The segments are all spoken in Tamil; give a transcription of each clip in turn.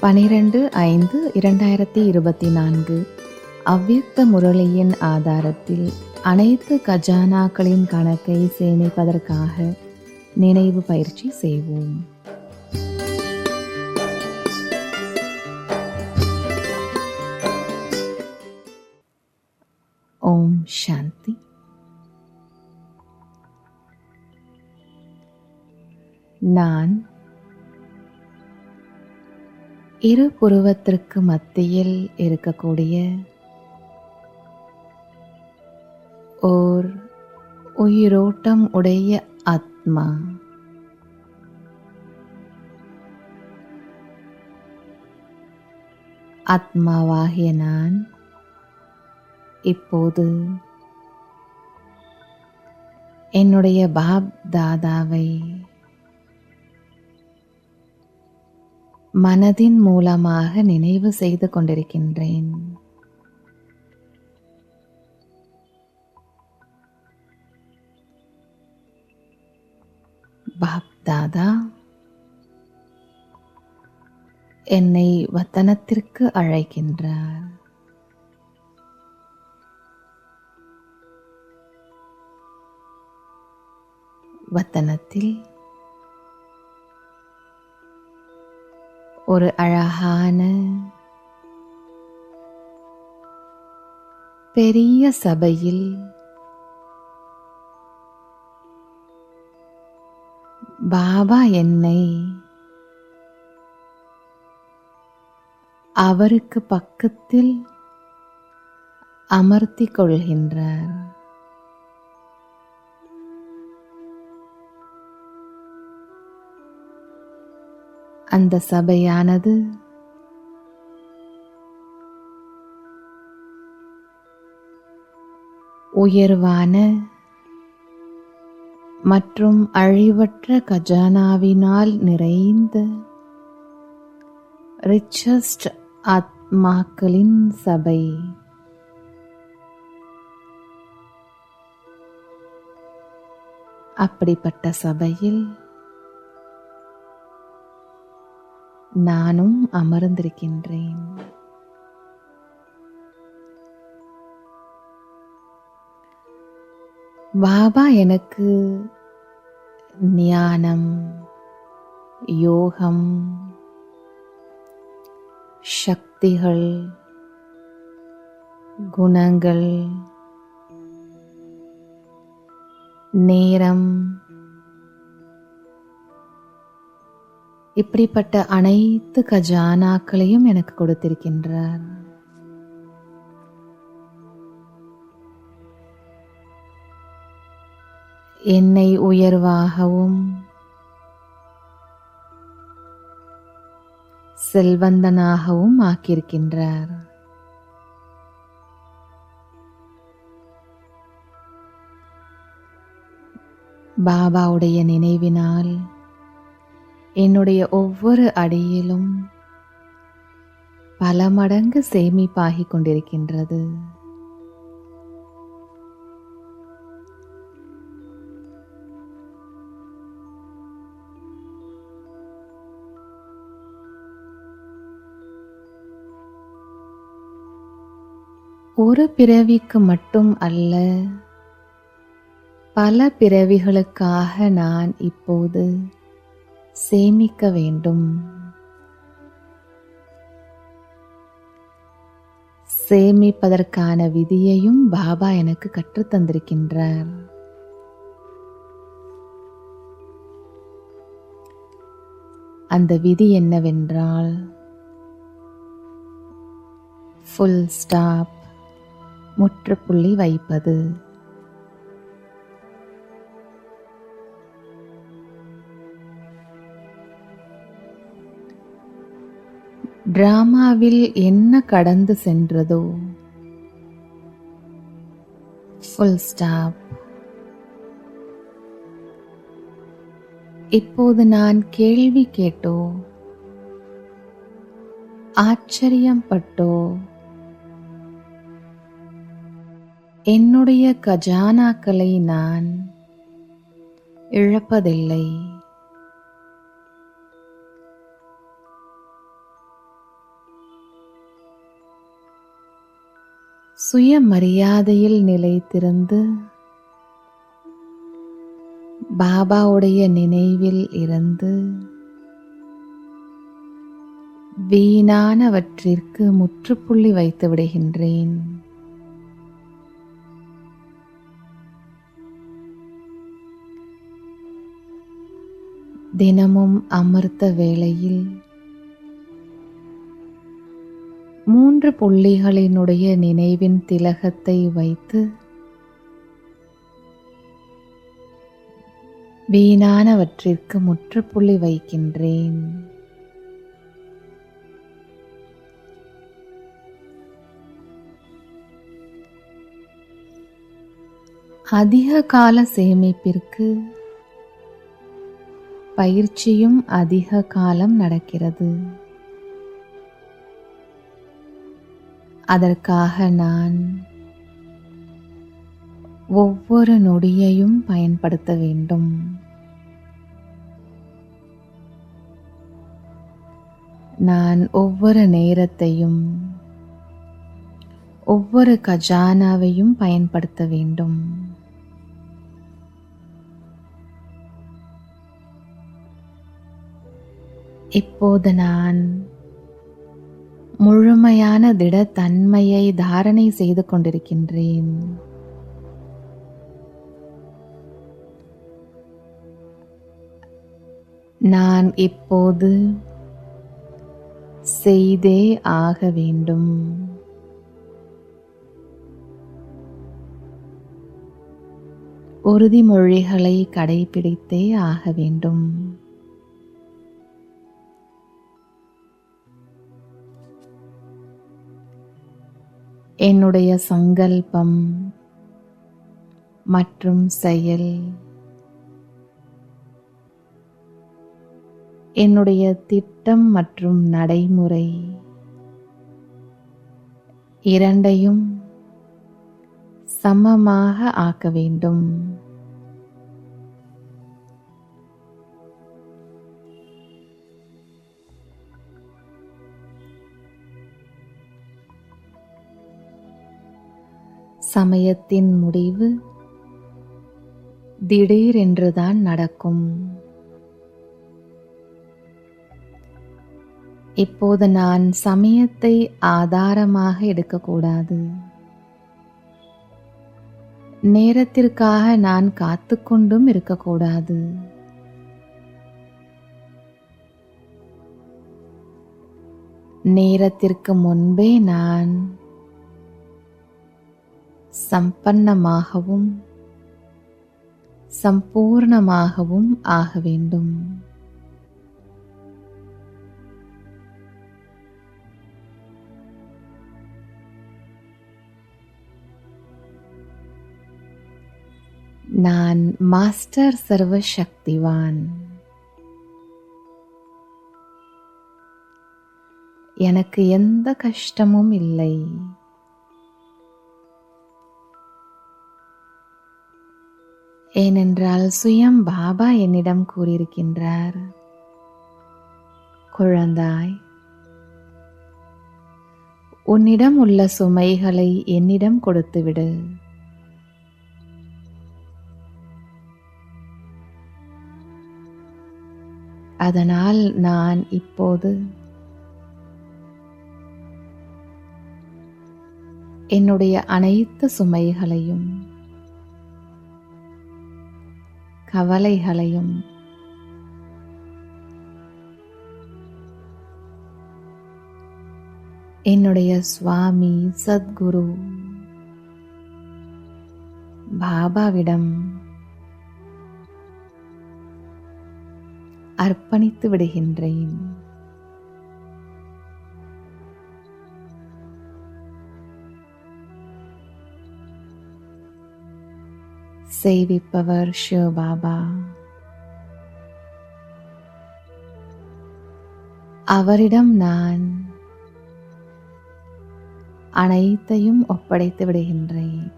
பனிரெண்டு ஐந்து இரண்டாயிரத்தி இருபத்தி நான்கு. அவ்வியக்த முரளியின் ஆதாரத்தில் அனைத்து கஜானாக்களின் கணக்கை சேமிப்பதற்காக நினைவு பயிற்சி செய்வோம். ஓம் சாந்தி. நான் இரு புருவத்திற்கு மத்தியில் இருக்கக்கூடிய ஓர் உயிரோட்டம் உடைய ஆத்மா. ஆத்மாவாகிய நான் இப்போது என்னுடைய பாப் தாதாவை மனதின் மூலமாக நினைவு செய்து கொண்டிருக்கின்றேன். பாப் தாதா என்னை வத்தனத்திற்கு அழைக்கின்றார். வத்தனத்தில் ஒரு அழகான பெரிய சபையில் பாபா என்னை அவருக்கு பக்கத்தில் அமர்த்திக் கொள்கின்றார். அந்த சபையானது. உயர்வான மற்றும் அழிவற்ற கஜானாவினால் நிறைந்த ரிச்சஸ்ட் ஆத்மாக்களின் சபை. அப்படிப்பட்ட சபையில் நானும் அமர்ந்திருக்கின்றேன். பாபா எனக்கு ஞானம் யோகம் சக்திகள் குணங்கள் நேரம் இப்படிப்பட்ட அனைத்து கஜானாக்களையும் எனக்கு கொடுத்திருக்கின்றார். என்னை உயர்வாகவும் செல்வந்தனாகவும் ஆக்கியிருக்கின்றார். பாபாவுடைய நினைவினால் என்னுடைய ஒவ்வொரு அடியிலும் பல மடங்கு சேமிப்பாகி கொண்டிருக்கின்றது. ஒரு பிறவிக்கு மட்டும் அல்ல பல பிறவிகளுக்காக நான் இப்போது சேமிக்க வேண்டும். சேமிப்பதற்கான விதியையும் பாபா எனக்கு கற்றுத் தந்திருக்கின்றார். அந்த விதி என்னவென்றால் ஃபுல் ஸ்டாப் முற்றுப்புள்ளி வைப்பது. டிராமாவில் என்ன கடந்து சென்றதோ? ஃபுல் ஸ்டாப் இப்போது நான் கேள்வி கேட்டோ? ஆச்சரியம் பட்டோ என்னுடைய கஜானாக்களை நான் இழப்பதில்லை. சுயமரியாதையில் நிலைத்திருந்து பாபாவுடைய நினைவில் இருந்து வீணானவற்றிற்கு முற்றுப்புள்ளி வைத்து விடுகின்றேன். தினமும் அமர்த்த வேளையில் மூன்று புள்ளிகளினுடைய நினைவின் திலகத்தை வைத்து வீணானவற்றிற்கு முற்றுப்புள்ளி வைக்கின்றேன். அதிக கால சேமிப்பிற்கு பயிற்சியும் அதிக காலம் நடக்கிறது. அதற்காக நான் ஒவ்வொரு நொடியையும் பயன்படுத்த வேண்டும். நான் ஒவ்வொரு நேரத்தையும் ஒவ்வொரு கஜானாவையும் பயன்படுத்த வேண்டும். இப்போது நான் முழுமையான திடத்தன்மையை தாரணை செய்து கொண்டிருக்கின்றேன். நான் இப்போது செய்தே ஆக வேண்டும். உறுதிமொழிகளை கடைபிடித்தே ஆக வேண்டும். என்னுடைய சங்கல்பம் மற்றும் செயல். என்னுடைய திட்டம் மற்றும் நடைமுறை. இரண்டையும் சமமாக ஆக்க வேண்டும். சமயத்தின் முடிவு திடீரென்றுதான் நடக்கும். இப்போது நான் சமயத்தை ஆதாரமாக எடுக்கக்கூடாது. நேரத்திற்காக நான் காத்துக்கொண்டும் இருக்கக்கூடாது. நேரத்திற்கு முன்பே நான் சம்பன்னமாகவும் சம்பூர்ணமாகவும் ஆக வேண்டும். நான் மாஸ்டர் சர்வசக்திவான். எனக்கு எந்த கஷ்டமும் இல்லை. ஏனென்றால் சுயம் பாபா என்னிடம் கூறியிருக்கின்றார். குழந்தாய் உன்னிடம் உள்ள சுமைகளை என்னிடம் கொடுத்துவிடு. அதனால் நான் இப்போது என்னுடைய அனைத்து சுமைகளையும் கவலைகளையும். என்னுடைய சுவாமி சத்குரு பாபாவிடம் அர்ப்பணித்து விடுகின்றேன். செய்விப்பவர் சிவபாபா. அவரிடம் நான் அனைத்தையும் ஒப்படைத்து விடுகின்றேன்.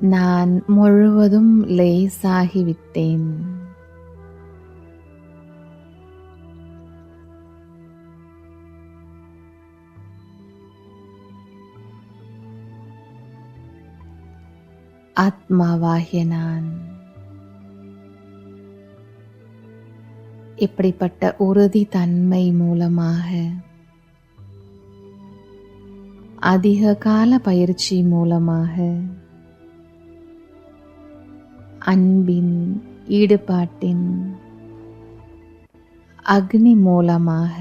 நான் முழுவதும் லேசாகிவிட்டேன். ஆத்மாவாகிய நான் இப்படிப்பட்ட உறுதி தன்மை மூலமாக அதிக கால பயிற்சி மூலமாக அன்பின் ஈடுபாட்டின் அக்னி மூலமாக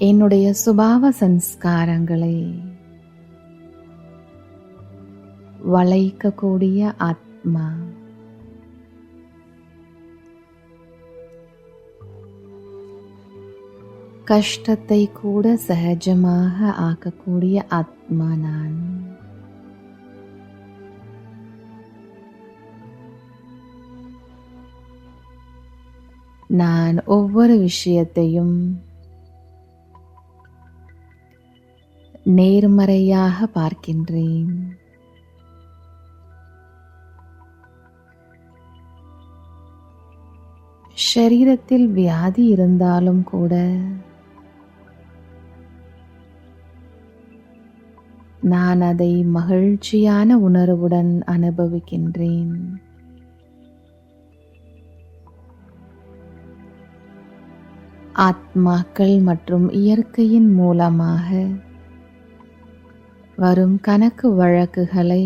என்னுடைய சுபாவ சன்ஸ்காரங்களை வளைக்கக்கூடிய ஆத்மா. கஷ்டத்தை கூட சகஜமாக ஆக்கக்கூடிய ஆத்மா நான். நான் ஒவ்வொரு விஷயத்தையும் நேர்மறையாக பார்க்கின்றேன். ஷரீரத்தில் வியாதி இருந்தாலும் கூட நான் அதை மகிழ்ச்சியான உணர்வுடன் அனுபவிக்கின்றேன். ஆத்மாக்கள் மற்றும் இயற்கையின் மூலமாக வரும் கணக்கு வழக்குகளை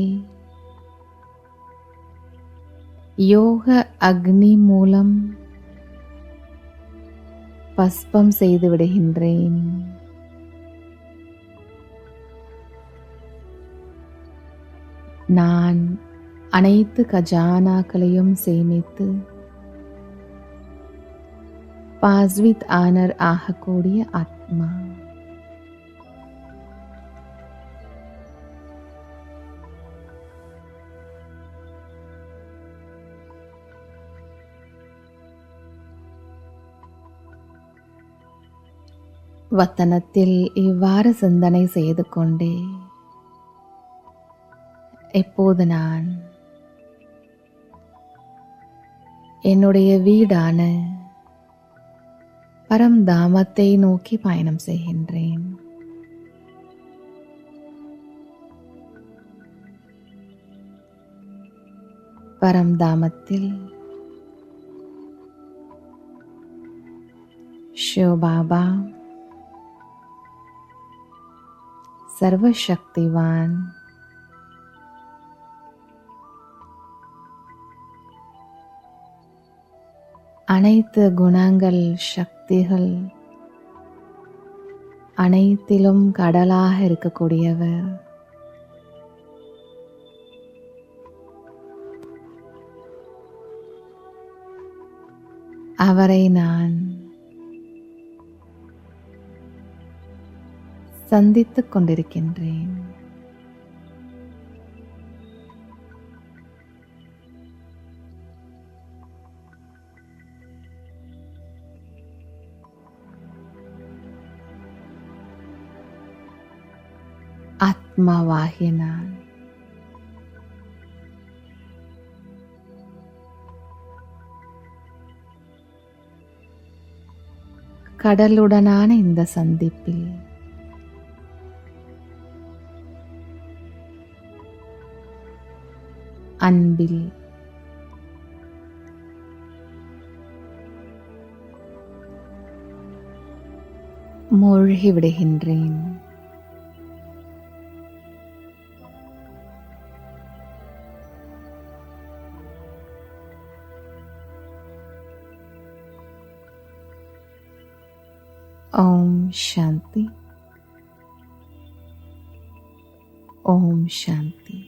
யோக அக்னி மூலம் பஸ்பம் செய்து விடுகின்றேன். நான் அனைத்து கஜானாக்களையும் சேமித்து பாஸ்வித் ஆனர் ஆகக்கூடிய ஆத்மா. வத்தனத்தில் இவ்வாறு சிந்தனை செய்து கொண்டே. எப்போது நான்? என்னுடைய வீடான பரம்தாமத்தை நோக்கி பயணம் செய்கின்றேன். பரம்தாமத்தில் சிவபாபா சர்வசக்திவான். அனைத்து குணங்கள் சக்திகள் அனைத்திலும் கடலாக இருக்கக்கூடியவர். அவரை நான் சந்தித்துக் கொண்டிருக்கின்றேன். ஆத்மாவாகிய நான் கடலுடனான இந்த சந்திப்பில் அன்பில் மூழ்கி விடுகின்றேன் ஓம் சாந்தி ஓம் சாந்தி